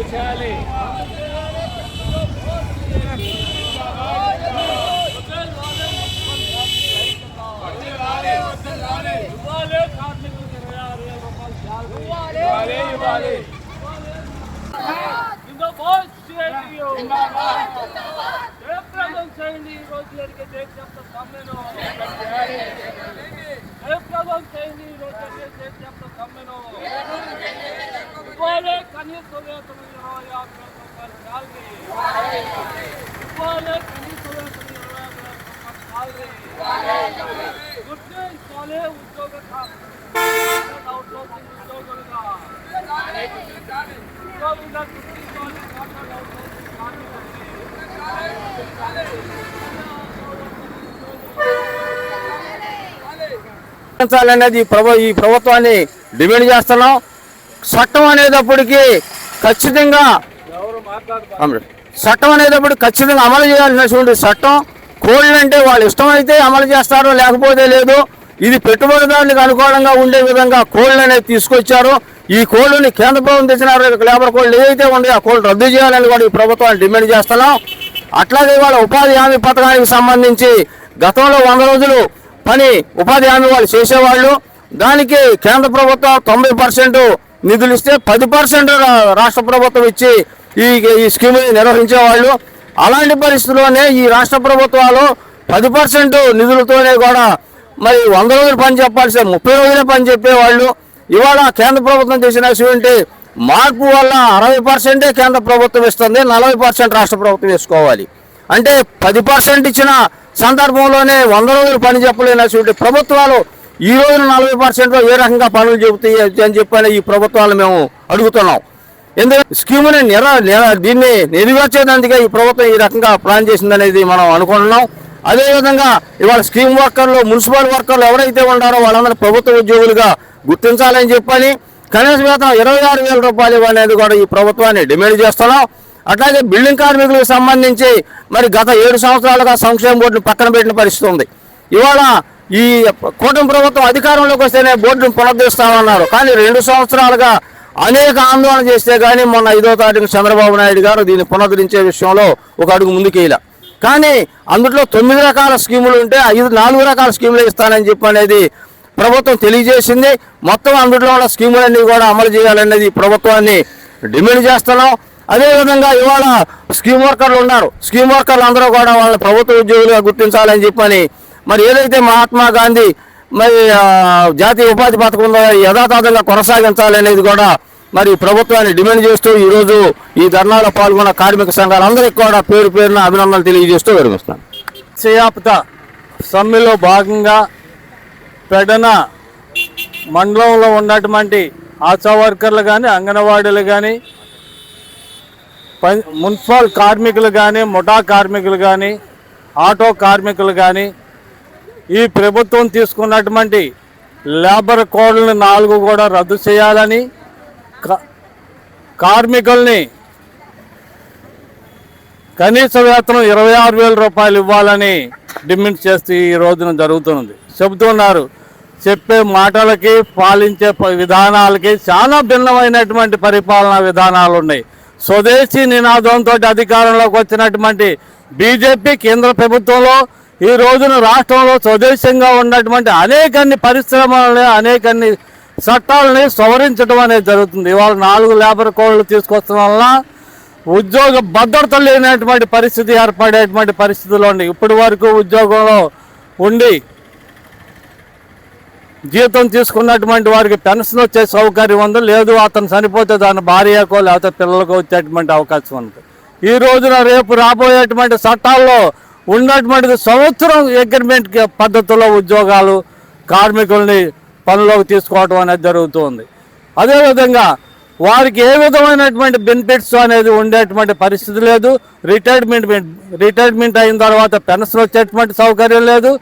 రద్దు చేయాలి చేయండి. ఈ రోజు జరిగే దేశవ్యాప్త సమ్మెను జయప్రదం చేయండి ఈ రోజు జరిగే దేశవ్యాప్త సమ్మెను ఇవ్వాలి కనీస వేతనం ఇరవై ఆరు వేల రూపాయలు శాలరీ ఇవ్వాలి కనీస వేతనం ఇరవై ఆరు వేల రూపాయలు శాలరీ గుర్తించాలి ఉద్యోగ అవుట్సోర్సింగ్ ఉద్యోగులుగా ఉద్యోగులుగా గుర్తించాలి కాంట్రాక్ట్ అవుట్సోర్సింగ్ కార్మికుల్ని అనేది ప్రభు ఈ ప్రభుత్వాన్ని డిమాండ్ చేస్తున్నాం. చట్టం అనేటప్పటికి ఖచ్చితంగా చట్టం అనేటప్పుడు ఖచ్చితంగా అమలు చేయాల్సినటువంటి చట్టం కోళ్ళు అంటే వాళ్ళు ఇష్టమైతే అమలు చేస్తారో లేకపోతే లేదు ఇది పెట్టుబడిదారులకు అనుకూలంగా ఉండే విధంగా కోళ్ళు అనేది తీసుకొచ్చారు. ఈ కోళ్ళని కేంద్ర ప్రభుత్వం తెచ్చిన లేబర్ కోళ్ళు ఏదైతే ఉన్నాయో ఆ కోళ్ళు రద్దు చేయాలని కూడా ఈ ప్రభుత్వాన్ని డిమాండ్ చేస్తున్నాం. అట్లాగే వాళ్ళ ఉపాధి హామీ పథకానికి సంబంధించి గతంలో వంద రోజులు పని ఉపాధి హామీ వాళ్ళు చేసేవాళ్ళు. దానికి కేంద్ర ప్రభుత్వం తొంభై పర్సెంట్ నిధులు ఇస్తే పది పర్సెంట్ రాష్ట్ర ప్రభుత్వం ఇచ్చి ఈ ఈ స్కీమ్ నిర్వహించేవాళ్ళు. అలాంటి పరిస్థితుల్లోనే ఈ రాష్ట్ర ప్రభుత్వాలు పది పర్సెంట్ నిధులతోనే కూడా మరి వంద రోజులు పని చెప్పాల్సి ముప్పై రోజులే పని చెప్పేవాళ్ళు. ఇవాళ కేంద్ర ప్రభుత్వం చేసినటువంటి మార్పు వల్ల అరవై పర్సెంటే కేంద్ర ప్రభుత్వం ఇస్తుంది నలభై పర్సెంట్ రాష్ట్ర ప్రభుత్వం వేసుకోవాలి. అంటే పది పర్సెంట్ ఇచ్చిన సందర్భంలోనే వంద రోజులు పని చెప్పలేనటువంటి ప్రభుత్వాలు ఈ రోజున నలభై పర్సెంట్లో ఏ రకంగా పనులు చెబుతాయి అని చెప్పని ఈ ప్రభుత్వాలు మేము అడుగుతున్నాం. ఎందుకంటే స్కీముని నిర దీన్ని నెరవేర్చేందుకే ఈ ప్రభుత్వం ఈ రకంగా ప్లాన్ చేసిందనేది మనం అనుకుంటున్నాం. అదేవిధంగా ఇవాళ స్కీమ్ వర్కర్లు మున్సిపల్ వర్కర్లు ఎవరైతే ఉన్నారో వాళ్ళందరూ ప్రభుత్వ ఉద్యోగులుగా గుర్తించాలని చెప్పని కనీస వేతనం ఇరవై ఆరు వేల రూపాయలు ఇవ్వనేది కూడా ఈ ప్రభుత్వాన్ని డిమాండ్ చేస్తున్నాం. అట్లాగే బిల్డింగ్ కార్మికులకు సంబంధించి మరి గత ఏడు సంవత్సరాలుగా సంక్షేమ బోర్డును పక్కన పెట్టిన పరిస్థితి ఉంది. ఇవాళ ఈ కూటమి ప్రభుత్వం అధికారంలోకి వస్తేనే బోర్డును పునరుద్ధరిస్తామన్నారు. కానీ రెండు సంవత్సరాలుగా అనేక ఆందోళన చేస్తే కానీ మొన్న ఐదో తారీఖు చంద్రబాబు నాయుడు గారు దీన్ని పునరుద్ధరించే విషయంలో ఒక అడుగు ముందుకేయాల కానీ అందులో తొమ్మిది రకాల స్కీములు ఉంటే ఐదు నాలుగు రకాల స్కీములు ఇస్తానని చెప్పి అనేది ప్రభుత్వం తెలియజేసింది. మొత్తం అందులో ఉన్న స్కీములన్నీ కూడా అమలు చేయాలనేది ప్రభుత్వాన్ని డిమాండ్ చేస్తున్నాం. అదేవిధంగా ఇవాళ స్కీమ్ వర్కర్లు ఉన్నారు. స్కీమ్ వర్కర్లు అందరూ కూడా వాళ్ళని ప్రభుత్వ ఉద్యోగులుగా గుర్తించాలని చెప్పని మరి ఏదైతే మహాత్మా గాంధీ మరి జాతీయ ఉపాధి పథకం యథాతథంగా కొనసాగించాలి అనేది కొనసాగించాలనేది కూడా మరి ప్రభుత్వాన్ని డిమాండ్ చేస్తూ ఈరోజు ఈ ధర్నాలో పాల్గొన్న కార్మిక సంఘాలందరికీ కూడా పేరు పేరున అభినందనలు తెలియజేస్తూ విరమిస్తున్నాను. చేయాపత సమ్మెలో భాగంగా పెడన మండలంలో ఉన్నటువంటి ఆశా వర్కర్లు కానీ అంగన్వాడీలు కానీ మున్సిపల్ కార్మికులు కానీ ముఠా కార్మికులు కానీ ఆటో కార్మికులు కానీ ఈ ప్రభుత్వం తీసుకున్నటువంటి లేబర్ కోడ్లను నాలుగు కూడా రద్దు చేయాలని కా- కార్మికుల్ని కనీస వేతనం ఇరవై ఆరు వేల రూపాయలు ఇవ్వాలని డిమాండ్ చేస్తూ ఈ రోజున జరుగుతున్నది. చెబుతున్నారు. చెప్పే మాటలకి పాలించే విధానాలకి చాలా భిన్నమైనటువంటి పరిపాలనా విధానాలు ఉన్నాయి స్వదేశీ నినాదంతో అధికారంలోకి వచ్చినటువంటి బీజేపీ కేంద్ర ప్రభుత్వంలో ఈ రోజున రాష్ట్రంలో స్వదేశంగా ఉన్నటువంటి అనేకన్ని పరిశ్రమలని అనేకన్ని చట్టాలని సవరించడం అనేది జరుగుతుంది. ఇవాళ నాలుగు లేబర్ కోడ్లు తీసుకొస్తున్న వలన ఉద్యోగ భద్రత లేనటువంటి పరిస్థితి ఏర్పడేటువంటి పరిస్థితులు ఉన్నాయి ఇప్పటి వరకు ఉద్యోగంలో ఉండి జీతం తీసుకున్నటువంటి వారికి పెన్షన్ వచ్చే సౌకర్యం ఉందో. లేదు అతను చనిపోతే దాని భార్యకో లేకపోతే పిల్లలకో వచ్చేటువంటి అవకాశం ఉంది. ఈ రోజున రేపు రాబోయేటువంటి చట్టాల్లో ఉన్నటువంటి సంవత్సరం అగ్రిమెంట్ పద్ధతిలో ఉద్యోగాలు కార్మికుల్ని పనిలోకి తీసుకోవడం అనేది జరుగుతుంది. అదేవిధంగా వారికి ఏ విధమైనటువంటి బెనిఫిట్స్ అనేది ఉండేటువంటి పరిస్థితి లేదు. రిటైర్మెంట్ రిటైర్మెంట్ అయిన తర్వాత పెన్షన్ వచ్చేటువంటి సౌకర్యం లేదు.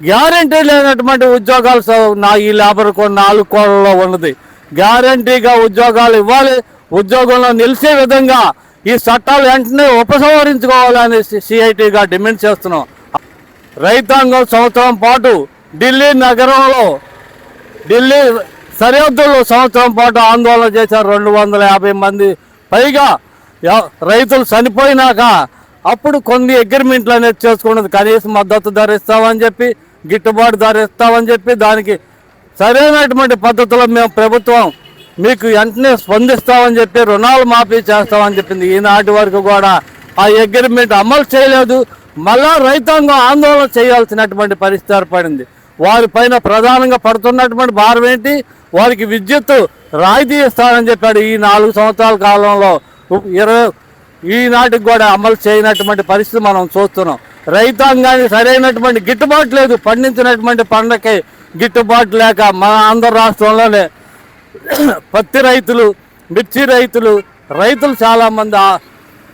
గ్యారంటీ లేనటువంటి ఉద్యోగాలు నా ఈ లేబర్ కో నాలుగు కోళ్ళలో ఉన్నది. గ్యారంటీగా ఉద్యోగాలు ఇవ్వాలి. ఉద్యోగంలో నిలిచే విధంగా ఈ చట్టాలు వెంటనే ఉపసంహరించుకోవాలని సిఐటిగా డిమాండ్ చేస్తున్నాం. రైతాంగం సంవత్సరం పాటు ఢిల్లీ నగరంలో ఢిల్లీ సరిహద్దుల్లో సంవత్సరం పాటు ఆందోళన చేశారు రెండు వందల యాభై మంది. పైగా రైతులు చనిపోయినాక అప్పుడు కొన్ని అగ్రిమెంట్లు అనేది చేసుకున్నది. కనీసం మద్దతు ధరిస్తామని చెప్పి గిట్టుబాటు ధర ఇస్తామని చెప్పి దానికి సరైనటువంటి పద్ధతిలో మేము ప్రభుత్వం మీకు వెంటనే స్పందిస్తామని చెప్పి రుణాలు మాఫీ చేస్తామని చెప్పింది. ఈనాటి వరకు కూడా ఆ అగ్రిమెంట్ అమలు చేయలేదు. మళ్ళా రైతాంగం ఆందోళన చేయాల్సినటువంటి పరిస్థితి ఏర్పడింది. వారి పైన ప్రధానంగా పడుతున్నటువంటి భారం ఏంటి? వారికి విద్యుత్ రాయితీ ఇస్తానని చెప్పాడు. ఈ నాలుగు సంవత్సరాల కాలంలో ఇరవై ఈనాటికి కూడా అమలు చేయనటువంటి పరిస్థితి మనం చూస్తున్నాం. రైతాంగానికి సరైనటువంటి గిట్టుబాటు లేదు. పండించినటువంటి పంటకి గిట్టుబాటు లేక మన ఆంధ్ర రాష్ట్రంలోనే పత్తి రైతులు మిర్చి రైతులు రైతులు చాలామంది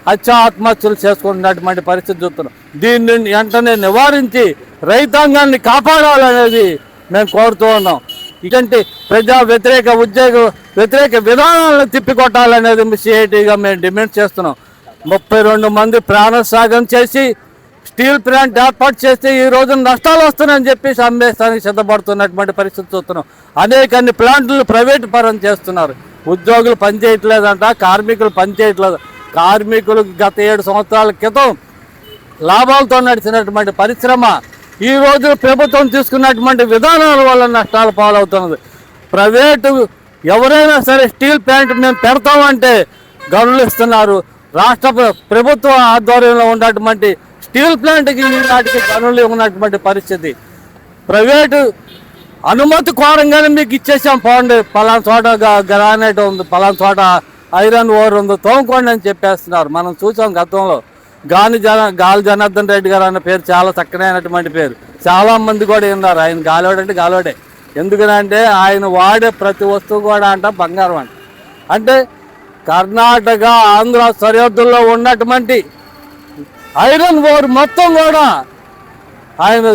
హత్య ఆత్మహత్యలు చేసుకుంటున్నటువంటి పరిస్థితి చూస్తున్నాం. దీన్ని వెంటనే నివారించి రైతాంగాన్ని కాపాడాలనేది మేము కోరుతూ ఉన్నాం. ఇటువంటి ప్రజా వ్యతిరేక ఉద్యోగ వ్యతిరేక విధానాలను తిప్పికొట్టాలనేది సిఐటిగా మేము డిమాండ్ చేస్తున్నాం. ముప్పై రెండు మంది ప్రాణసాగం చేసి స్టీల్ ప్లాంట్ ఏర్పాటు చేస్తే ఈ రోజు నష్టాలు వస్తున్నాయని చెప్పేసి అమ్మేస్తానికి సిద్ధపడుతున్నటువంటి పరిస్థితి చూస్తున్నాం. అనేక అన్ని ప్లాంట్లు ప్రైవేటు పరం చేస్తున్నారు. ఉద్యోగులు పనిచేయట్లేదంట కార్మికులు పనిచేయట్లేదు. కార్మికులు గత ఏడు సంవత్సరాల క్రితం లాభాలతో నడిచినటువంటి పరిశ్రమ ఈ రోజు ప్రభుత్వం తీసుకున్నటువంటి విధానాల వల్ల నష్టాలు పాలవుతున్నది. ప్రైవేటు ఎవరైనా సరే స్టీల్ ప్లాంట్ మేము పెడతామంటే గనులు ఇస్తున్నారు. రాష్ట్ర ప్రభుత్వ ఆధ్వర్యంలో ఉన్నటువంటి స్టీల్ ప్లాంట్కి ఈనాటికి గనులు ఉన్నటువంటి పరిస్థితి. ప్రైవేటు అనుమతి కోరంగానే మీకు ఇచ్చేసాం పోండి పలానా చోట గ్రానైట్ ఉంది పలానా చోట ఐరన్ ఓర్ ఉంది తోముకోండి అని చెప్పేస్తున్నారు. మనం చూసాం గతంలో. గాలి జన గాలి జనార్దన్ రెడ్డి గారు అన్న పేరు చాలా చక్కనైనటువంటి పేరు. చాలా మంది కూడా ఉన్నారు ఆయన గాలివాడు అంటే గాలివాడే ఎందుకనంటే ఆయన వాడే ప్రతి వస్తువు కూడా అంట బంగారం అంట. అంటే కర్ణాటక ఆంధ్ర సరిహద్దుల్లో ఉన్నటువంటి ఐరన్ ఓర్ మొత్తం కూడా ఆయన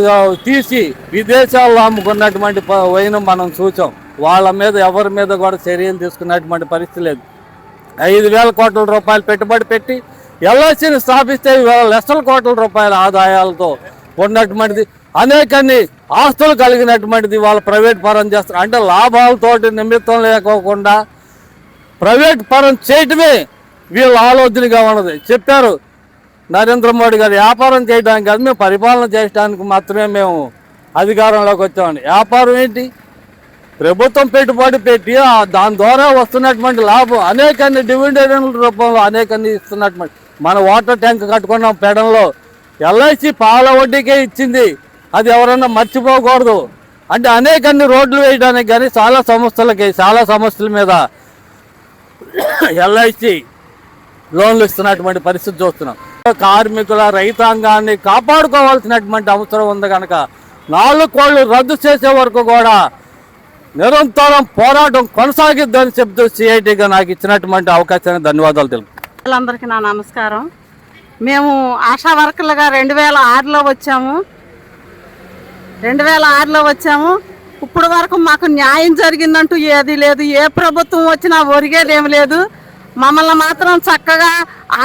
తీసి విదేశాల్లో అమ్ముకున్నటువంటి పైన వైనం మనం చూసాం. వాళ్ళ మీద ఎవరి మీద కూడా చర్యలు తీసుకున్నటువంటి పరిస్థితి లేదు. ఐదు వేల కోట్ల రూపాయలు పెట్టుబడి పెట్టి ఎల్ఐసిని స్థాపిస్తే లక్షల కోట్ల రూపాయల ఆదాయాలతో ఉన్నటువంటిది అనేకన్ని ఆస్తులు కలిగినటువంటిది వాళ్ళ ప్రైవేట్ పరం చేస్తారు అంటే లాభాలతోటి నిమిత్తం లేకోకుండా ప్రైవేట్ పరం చేయటమే వీళ్ళ ఆలోచనగా ఉన్నది. చెప్పారు నరేంద్ర మోడీ గారు వ్యాపారం చేయడానికి కాదు మేము పరిపాలన చేయడానికి మాత్రమే మేము అధికారంలోకి వచ్చామని వ్యాపారం ఏంటి? ప్రభుత్వం పెట్టుబడి పెట్టి దాని ద్వారా వస్తున్నటువంటి లాభం అనేక డివిడెండ్ రూపంలో అనేక ఇస్తున్నటువంటి మన వాటర్ ట్యాంక్ కట్టుకున్నాం పెడంలో. ఎల్ఐసి పాల వడ్డీకే ఇచ్చింది. అది ఎవరన్నా మర్చిపోకూడదు. అంటే అనేక రోడ్లు వేయడానికి కానీ చాలా సంస్థలకి చాలా సమస్యల మీద ఎల్ఐసి లోన్లు ఇస్తున్నటువంటి పరిస్థితి చూస్తున్నాం. కార్మికుల రైతాంగాన్ని కాపాడుకోవాల్సినటువంటి అవసరం ఉంది కనుక నాలుగు కోళ్ళు రద్దు చేసే వరకు కూడా నిరంతరం పోరాటం కొనసాగిద్దని చెప్తూ సిఐటిగా నాకు ఇచ్చినటువంటి అవకాశానికి ధన్యవాదాలు తెలుపు అందరికీ నా నమస్కారం. మేము ఆశా వర్కర్లుగా రెండు వేల ఆరులో వచ్చాము. రెండు వేల ఆరులో వచ్చాము. ఇప్పుడు వరకు మాకు న్యాయం జరిగిందంటూ ఏది లేదు. ఏ ప్రభుత్వం వచ్చినా ఒరిగేది లేదు. మమ్మల్ని మాత్రం చక్కగా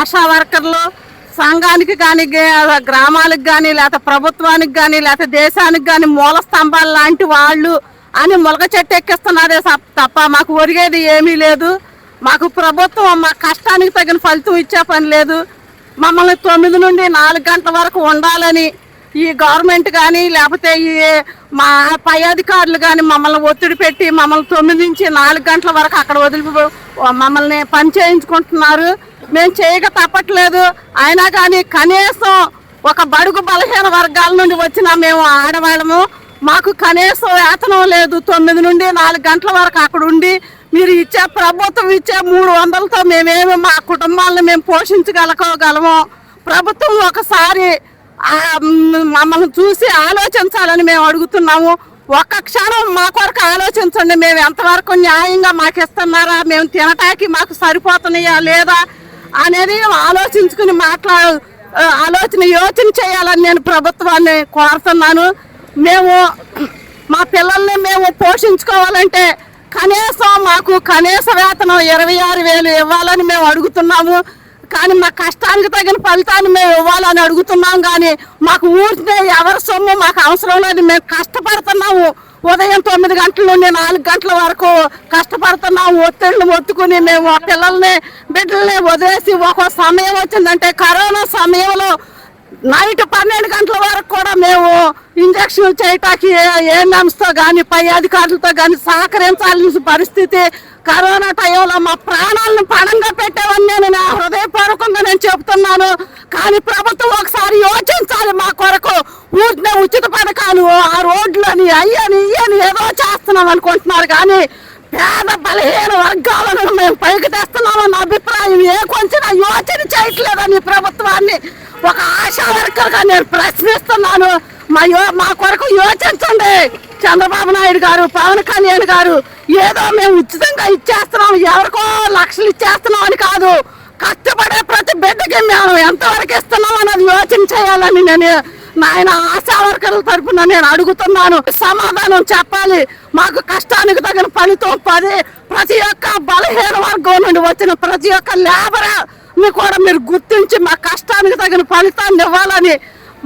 ఆశా వర్కర్లు సంఘానికి కానీ గ్రామాలకు కానీ లేకపోతే ప్రభుత్వానికి కానీ లేకపోతే దేశానికి కానీ మూల స్తంభాలు లాంటి వాళ్ళు అని మొలక చెట్టు ఎక్కిస్తున్నారే తప్ప మాకు ఒరిగేది ఏమీ లేదు. మాకు ప్రభుత్వం మా కష్టానికి తగిన ఫలితం ఇచ్చే పని లేదు. మమ్మల్ని తొమ్మిది నుండి నాలుగు గంటల వరకు ఉండాలని ఈ గవర్నమెంట్ కానీ లేకపోతే ఈ మా పై అధికారులు కానీ మమ్మల్ని ఒత్తిడి పెట్టి మమ్మల్ని తొమ్మిది నుంచి నాలుగు గంటల వరకు అక్కడ వదిలి మమ్మల్ని పని చేయించుకుంటున్నారు. మేము చేయక తప్పట్లేదు. అయినా కానీ కనీసం ఒక బడుగు బలహీన వర్గాల నుండి వచ్చిన మేము ఆడవాళ్ళము మాకు కనీసం వేతనం లేదు. తొమ్మిది నుండి నాలుగు గంటల వరకు అక్కడ ఉండి మీరు ఇచ్చే ప్రభుత్వం ఇచ్చే మూడు వందలతో మేమేమి మా కుటుంబాలను మేము పోషించగలగలము ప్రభుత్వం ఒకసారి మమ్మల్ని చూసి ఆలోచించాలని మేము అడుగుతున్నాము. ఒక్క క్షణం మా కొరకు ఆలోచించండి. మేము ఎంతవరకు న్యాయంగా మాకు ఇస్తున్నారా మేము తినటానికి మాకు సరిపోతున్నాయా లేదా అనేది ఆలోచించుకుని మాట్లా ఆలోచన యోచన చేయాలని నేను ప్రభుత్వాన్ని కోరుతున్నాను. మేము మా పిల్లల్ని మేము పోషించుకోవాలంటే కనీసం మాకు కనీస వేతనం ఇరవై ఆరు వేలు ఇవ్వాలని మేము అడుగుతున్నాము. కానీ మా కష్టానికి తగిన ఫలితాన్ని మేము ఇవ్వాలని అడుగుతున్నాం కానీ మాకు ఊరికే ఎవరి సొమ్ము మాకు అవసరం లేదు మేము కష్టపడుతున్నాము ఉదయం తొమ్మిది గంటల నుండి నాలుగు గంటల వరకు కష్టపడుతున్నాము ఒత్తిళ్ళు ఒత్తుకుని మేము ఆ పిల్లల్ని బిడ్డల్ని వదిలేసి ఒక సమయం వచ్చిందంటే కరోనా సమయంలో నైట్ పన్నెండు గంటల వరకు కూడా మేము ఇంజక్షన్ చేయటానికి ఏ తో కానీ పై అధికారులతో కానీ సహకరించాల్సిన పరిస్థితి కరోనా టైంలో మా ప్రాణాలను పణంగా పెట్టేవని నేను నా హృదయపూర్వకంగా నేను చెప్తున్నాను. కానీ ప్రభుత్వం ఒకసారి యోచించాలి మా కొరకు. ఊరినే ఉచిత పథకాలు ఆ రోడ్లని అయ్యని ఇయ్యని ఏదో చేస్తున్నాం అనుకుంటున్నారు. కానీ పేద బలహీన వర్గాలను మేము పైకి తెస్తున్నామన్న అభిప్రాయం ఏ కొంచెం యోచన చేయట్లేదని ప్రభుత్వాన్ని ఒక ఆశా వర్కర్గా నేను ప్రశ్నిస్తున్నాను. మా యో మా కొరకు యోచించండి. చంద్రబాబు నాయుడు గారు పవన్ కళ్యాణ్ గారు ఏదో మేము ఉచితంగా ఇచ్చేస్తున్నాం ఎవరికో లక్షలు ఇచ్చేస్తున్నాం అని కాదు. కష్టపడే ప్రతి బిడ్డకి మేము ఎంతవరకు ఇస్తున్నాం అన్నది యోచన చేయాలని నేను నాయన ఆశా వర్కర్ల తరపున నేను అడుగుతున్నాను. సమాధానం చెప్పాలి. మాకు కష్టానికి తగిన ఫలితం పది. ప్రతి ఒక్క బలహీన వర్గం నుండి వచ్చిన ప్రతి ఒక్క లేబర్ని కూడా మీరు గుర్తించి మా కష్టానికి తగిన ఫలితాన్ని ఇవ్వాలని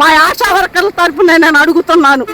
మా ఆశా వర్కర్ల తరపున నేను అడుగుతున్నాను.